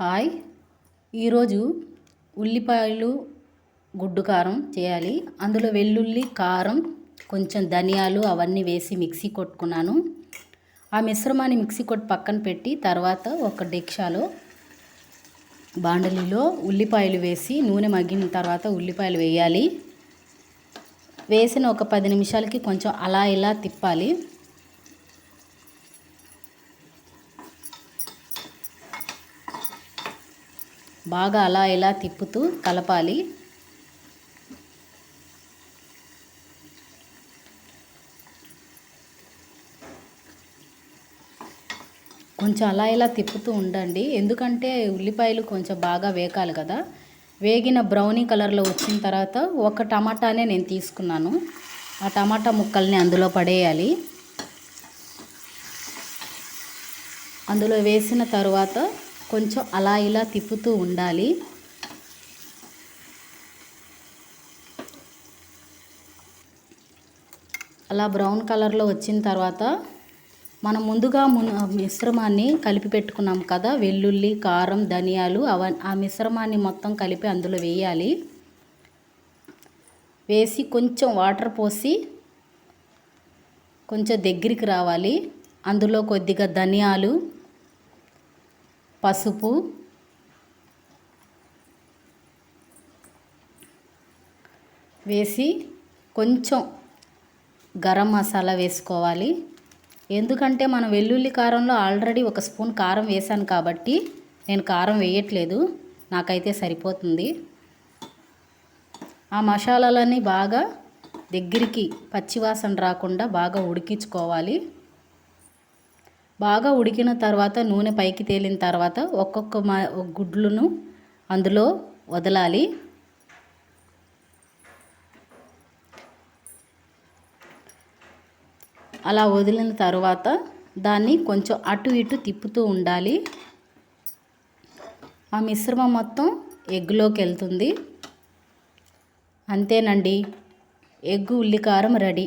Hi. ఈరోజు ఉల్లిపాయలు గుడ్డు కారం చేయాలి. అందులో వెల్లుల్లి కారం కొంచెం ధనియాలు అవన్నీ వేసి మిక్సీ కొట్టుకున్నాను. ఆ మిశ్రమాన్ని మిక్సీ కొట్టి పక్కన పెట్టి తర్వాత ఒక డెక్షాలో బాండలిలో ఉల్లిపాయలు వేసి నూనె మగ్గిన తర్వాత ఉల్లిపాయలు వేయాలి. వేసిన ఒక పది నిమిషాలకి కొంచెం అలా ఇలా తిప్పాలి. బాగా అలా ఇలా తిప్పుతూ కలపాలి. కొంచెం అలా ఇలా తిప్పుతూ ఉండండి. ఎందుకంటే ఉల్లిపాయలు కొంచెం బాగా వేకాలి కదా. వేగిన బ్రౌనీ కలర్లో వచ్చిన తర్వాత ఒక టమాటానే నేను తీసుకున్నాను. ఆ టమాటా ముక్కల్ని అందులో పడేయాలి. అందులో వేసిన తర్వాత కొంచెం అలా ఇలా తిప్పుతూ ఉండాలి. అలా బ్రౌన్ కలర్లో వచ్చిన తర్వాత మనం ముందుగా మున్ మిశ్రమాన్ని కలిపి పెట్టుకున్నాం కదా వెల్లుల్లి కారం ధనియాలు అవ ఆ మిశ్రమాన్ని మొత్తం కలిపి అందులో వేయాలి. వేసి కొంచెం వాటర్ పోసి కొంచెం దగ్గరికి రావాలి. అందులో కొద్దిగా ధనియాలు పసుపు వేసి కొంచెం గరం మసాలా వేసుకోవాలి. ఎందుకంటే మనం వెల్లుల్లి కారంలో ఆల్రెడీ ఒక స్పూన్ కారం వేసాను కాబట్టి నేను కారం వేయట్లేదు. నాకైతే సరిపోతుంది. ఆ మసాలాలన్నీ బాగా దగ్గరికి పచ్చివాసన రాకుండా బాగా ఉడికించుకోవాలి. బాగా ఉడికిన తర్వాత నూనె పైకి తేలిన తర్వాత ఒక్కొక్క మా గుడ్లను అందులో వదలాలి. అలా వదిలిన తర్వాత దాన్ని కొంచెం అటు ఇటు తిప్పుతూ ఉండాలి. ఆ మిశ్రమం మొత్తం ఎగ్లోకి వెళ్తుంది. అంతేనండి. ఎగ్గు ఉల్లికారం రెడీ.